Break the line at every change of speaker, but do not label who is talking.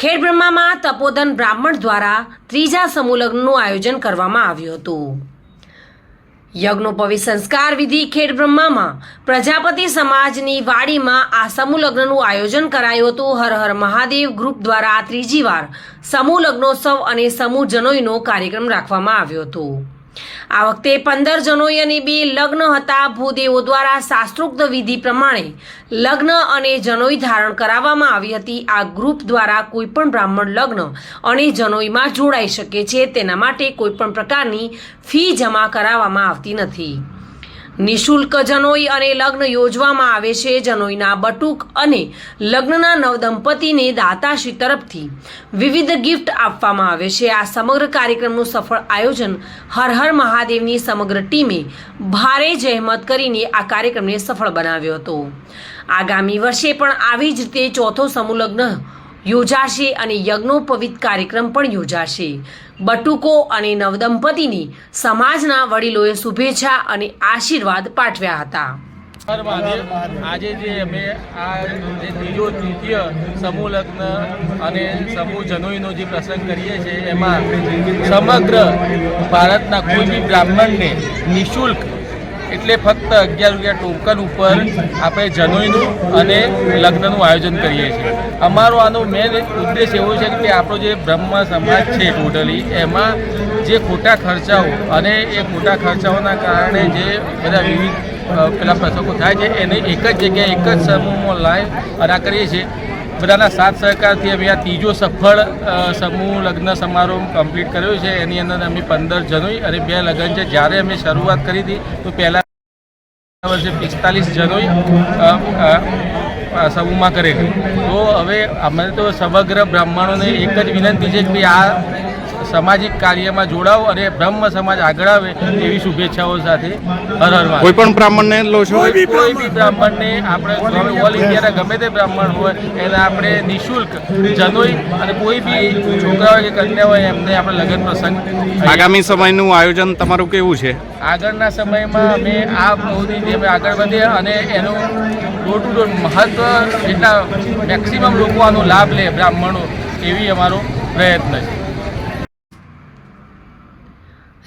ખેડબ્રહ્મામાં તપોદન બ્રાહ્મણ દ્વારા ત્રીજા સમૂહલગ્નનું આયોજન કરવામાં આવ્યું હતું. યજ્ઞોપવિત સંસ્કાર વિધિ ખેડબ્રહ્મામાં પ્રજાપતિ સમાજની વાડીમાં આ સમૂહ લગ્નનું આયોજન કરાયું હતું. હર હર મહાદેવ ગ્રુપ દ્વારા ત્રીજી વાર સમૂહ લગ્નોત્સવ અને સમૂહ જનોઈનો કાર્યક્રમ રાખવામાં આવ્યો હતો. આ વખતે પંદર જનોઈ બે લગ્ન હતા. ભૂદેવો દ્વારા શાસ્ત્રોક્ત વિધિ પ્રમાણે લગ્ન અને જનોઈ ધારણ કરાવવામાં આવી હતી. આ ગ્રુપ દ્વારા કોઈ પણ બ્રાહ્મણ લગ્ન અને જનોઈમાં જોડાઈ શકે છે. તેના માટે કોઈ પણ પ્રકારની ફી જમા કરાવવામાં આવતી નથી. નિશુલ્ક જનોઈ અને લગ્ન યોજવામાં આવે છે. જનોઈના બટુક અને લગ્નના નવદંપતીને દાતાશ્રી તરફથી વિવિધ ગિફ્ટ આપવામાં આવે છે. આ સમગ્ર કાર્યક્રમનું સફળ આયોજન હર હર મહાદેવની સમગ્ર ટીમે ભારે જહેમત કરીને આ કાર્યક્રમને સફળ બનાવ્યો હતો. આગામી વર્ષે પણ આવી જ રીતે ચોથો સમૂહ લગ્ન યોજાશે અને યજ્ઞોપવિત કાર્યક્રમ પણ યોજાશે. બટુકો અને નવદંપતીની સમાજના વડીલોએ શુભેચ્છા અને આશીર્વાદ પાઠવ્યા હતા.
આજે જે અમે આ જે ત્રીજો તૃતીય સમૂહ લગ્ન અને સમૂહ જનોઈનો જે પ્રસંગ કરીએ છીએ, એમાં સમગ્ર ભારતના કોઈ બી બ્રાહ્મણને નિઃશુલ્ક એટલે ફક્ત અગિયાર રૂપિયા ટોકન ઉપર આપણે જનોઈનું અને લગ્નનું આયોજન કરીએ છીએ. અમારો આનો મેન ઉદ્દેશ એવો છે કે આપણો જે બ્રહ્મ સમાજ છે ટોટલી એમાં જે ખોટા ખર્ચાઓ અને એ ખોટા ખર્ચાઓના કારણે જે બધા વિવિધ પેલા પ્રસંગો થાય છે, એને એક જ જગ્યાએ એક જ સમૂહમાં લાવી અને કરીએ છીએ. બધાના સાથ સહકારથી અમે આ ત્રીજો સફળ સમૂહ લગ્ન સમારોહ કમ્પ્લીટ કર્યો છે. એની અંદર અમે પંદર જનોઈ અને બે લગ્ન છે. જ્યારે અમે શરૂઆત કરી હતી, તો પહેલાં વર્ષે પિસ્તાલીસ જનોઈ સમૂહમાં કરેલી તો હવે અમે તો સમગ્ર બ્રાહ્મણોને એક જ વિનંતી છે કે આ સામાજિક કાર્યમાં જોડાવ અને બ્રહ્મ સમાજ આગળ આવે એવી શુભેચ્છાઓ સાથે હર હર
કોઈ પણ બ્રાહ્મણને લો છો?
કોઈ બી બ્રાહ્મણને આપણે ઓલ ઇન્ડિયાના ગમે તે બ્રાહ્મણ હોય એને આપણે નિઃશુલ્ક જનોઈ અને કોઈ બી છોકરા હોય કે કન્યા હોય એમને આપણે લગ્ન પ્રસંગ
આગામી સમયનું આયોજન તમારું કેવું છે?
આગળના સમયમાં અમે આ પ્રવૃત્તિ જે અમે આગળ વધીએ અને એનું ડોર ટુ ડોર મહત્વ એટલા મેક્સિમમ લોકો આનો લાભ લે બ્રાહ્મણો એવી અમારો પ્રયત્ન છે.